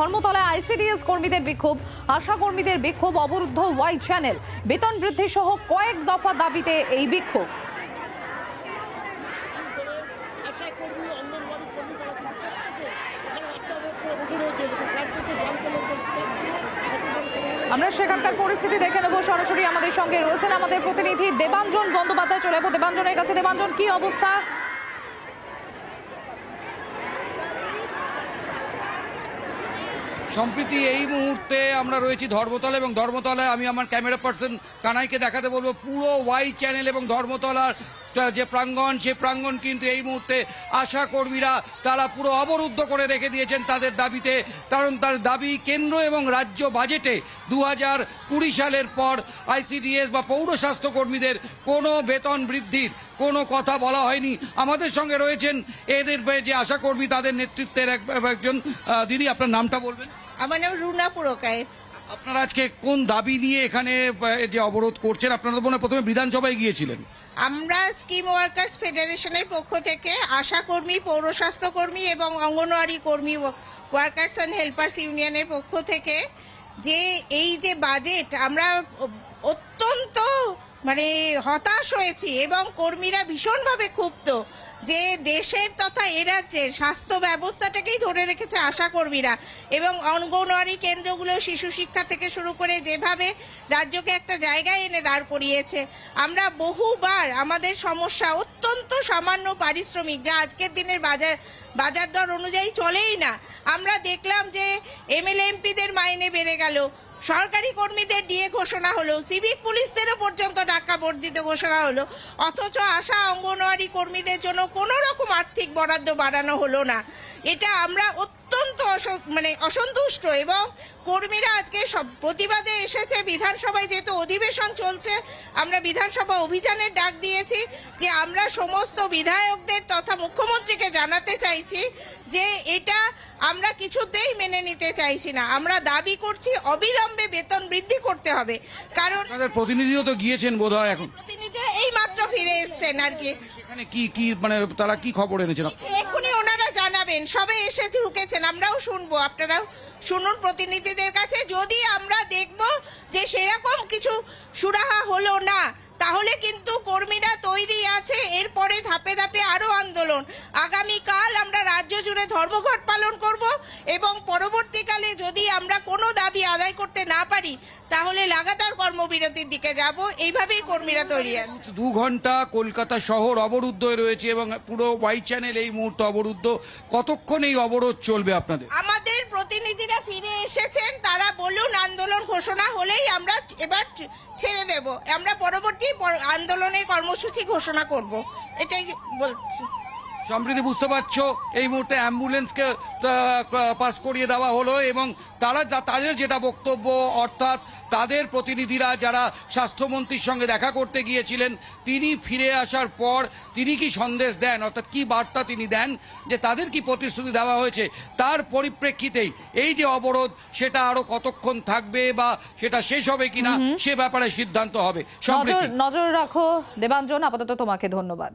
ধর্মতলায় আইসিডিএস কর্মীদের বিক্ষোভ, আশা কর্মীদের বিক্ষোভ, অবরুদ্ধ ওয়াই চ্যানেল। বেতন বৃদ্ধি সহ কয়েক দফা দাবিতে এই বিক্ষোভ। আমরা সেখানকার পরিস্থিতি দেখে নেব। সরাসরি আমাদের সঙ্গে রয়েছেন আমাদের প্রতিনিধি দেবাঞ্জন বন্দ্যোপাধ্যায়। চলে যাব দেবাঞ্জনের কাছে। দেবাঞ্জন, কি অবস্থা? সম্প্রতি এই মুহূর্তে আমরা রয়েছি ধর্মতলা এবং ধর্মতলায় আমি আমার ক্যামেরা পার্সন কানাইকে দেখাতে বলব, পুরো ওয়াই চ্যানেল এবং ধর্মতলার যে প্রাঙ্গণ সে প্রাঙ্গণ কিন্তু এই মুহূর্তে আশা কর্মীরা তারা পুরো অবরুদ্ধ করে রেখে দিয়েছেন তাদের দাবিতে। কারণ তার দাবি কেন্দ্র এবং রাজ্য বাজেটে দু হাজার কুড়ি সালের পর আইসিডিএস বা পৌর স্বাস্থ্য কর্মীদের কোনো বেতন বৃদ্ধির কোনো কথা বলা হয়নি। আমাদের সঙ্গে রয়েছেন এদের যে আশা কর্মী তাদের নেতৃত্বের এক- একজন দিদি আপনার নামটা বলবেন? আমার নাম রুনা পুরকায়েত। আপনারা আজকে কোন দাবি নিয়ে এখানে যে অবরোধ করছেন? আপনারা তো মনে হয় প্রথমে বিধানসভায় গিয়েছিলেন। আমরা স্কিম ওয়ার্কার্স ফেডারেশনের পক্ষ থেকে আশাকর্মী পৌরস্বাস্থ্য কর্মী এবং অঙ্গনওয়াড়ি কর্মী ওয়ার্কার্স অ্যান্ড হেল্পার্স ইউনিয়নের পক্ষ থেকে যে এই যে বাজেট আমরা মানে হতাশ হয়েছি এবং কর্মীরা ভীষণভাবে ক্ষুব্ধ যে দেশের তথা এ রাজ্যের স্বাস্থ্য ব্যবস্থাটাকেই ধরে রেখেছে আশা কর্মীরা এবং অঙ্গনওয়াড়ি কেন্দ্রগুলো শিশু শিক্ষা থেকে শুরু করে যেভাবে রাজ্যকে একটা জায়গায় এনে দাঁড় করিয়েছে, আমরা বহুবার আমাদের সমস্যা অত্যন্ত সামান্য পারিশ্রমিক যা আজকের দিনের বাজার বাজার দর অনুযায়ী চলেই না। আমরা দেখলাম যে এমএলএ এমপিদের মাইনে বেড়ে গেল সরকারি কর্মীদের ডিএ ঘোষণা হলো, সিভিক পুলিশদেরও পর্যন্ত টাকা বর্ধিত ঘোষণা হলো, অথচ আশা অঙ্গনওয়াড়ি কর্মীদের জন্য কোনো রকম আর্থিক বরাদ্দ বাড়ানো হলো না। এটা আমরা অত্যন্ত মানে অসন্তুষ্ট এবং কর্মীরা আজকে সব প্রতিবাদে এসেছে। বিধানসভায় যেহেতু অধিবেশন চলছে আমরা বিধানসভা অভিযানের ডাক দিয়েছি যে আমরা সমস্ত বিধায়কদের তথা মুখ্যমন্ত্রীকে জানাতে চাইছি যে এটা আমরা কিছুতেই মেনে নিতে চাইছি না। আমরা দাবি করছি অবিলম্বে বেতন বৃদ্ধি করতে হবে। কারণ প্রতিনিধিও তো গিয়েছেন বোধ হয় এখন। প্রতিনিধিরা এই মাত্র ফিরে এসছেন আর কি। সেখানে কি কি মানে তারা কি খবর এনেছেন? ওনারা সবে এসে ঢুকেছেন, আমরাও শুনব। আপনারাও শুনুন প্রতিনিধিদের কাছে, যদি আমরা দেখব যে সেরকম কিছু সুরাহা হলো না, তাহলে কিন্তু কর্মীরা তৈরি আছে, এরপরে ধাপে ধাপে আরও আন্দোলন। আগামীকাল জুড়ে ধর্মঘট পালন করব এবং পরবর্তীকালে যদি আমরা কোনো দাবি আদায় করতে না পারি তাহলে লাগাতার কর্মবিরতির দিকে যাব। এইভাবেই কর্মীরা তৈরি আছে। দু ঘণ্টা কলকাতা শহর অবরুদ্ধ হয়ে রয়েছে এবং পুরো ওয়াই চ্যানেল এই মুহূর্তে অবরুদ্ধ। কতক্ষণ এই অবরোধ চলবে আপনাদের? আমাদের প্রতিনিধিরা ফিরে এসেছেন তারা বলুন আন্দোলন ঘোষণা হলেই আমরা এবার ছেড়ে দেব। আমরা পরবর্তী আন্দোলনের কর্মসূচি ঘোষণা করব। এটাই বলছি। সম্প্রীতি বুঝতে পারছ এই মুহূর্তে অ্যাম্বুলেন্সকে পাস করিয়ে দেওয়া হলো এবং তারা তাদের যেটা বক্তব্য অর্থাৎ তাদের প্রতিনিধিরা যারা স্বাস্থ্যমন্ত্রীর সঙ্গে দেখা করতে গিয়েছিলেন তিনি ফিরে আসার পর তিনি কি সন্দেশ দেন অর্থাৎ কি বার্তা তিনি দেন যে তাদের কি প্রতিশ্রুতি দেওয়া হয়েছে তার পরিপ্রেক্ষিতেই এই যে অবরোধ সেটা আরও কতক্ষণ থাকবে বা সেটা শেষ হবে কিনা সে ব্যাপারে সিদ্ধান্ত হবে নজর রাখো দেবাঞ্জন আপাতত তোমাকে ধন্যবাদ।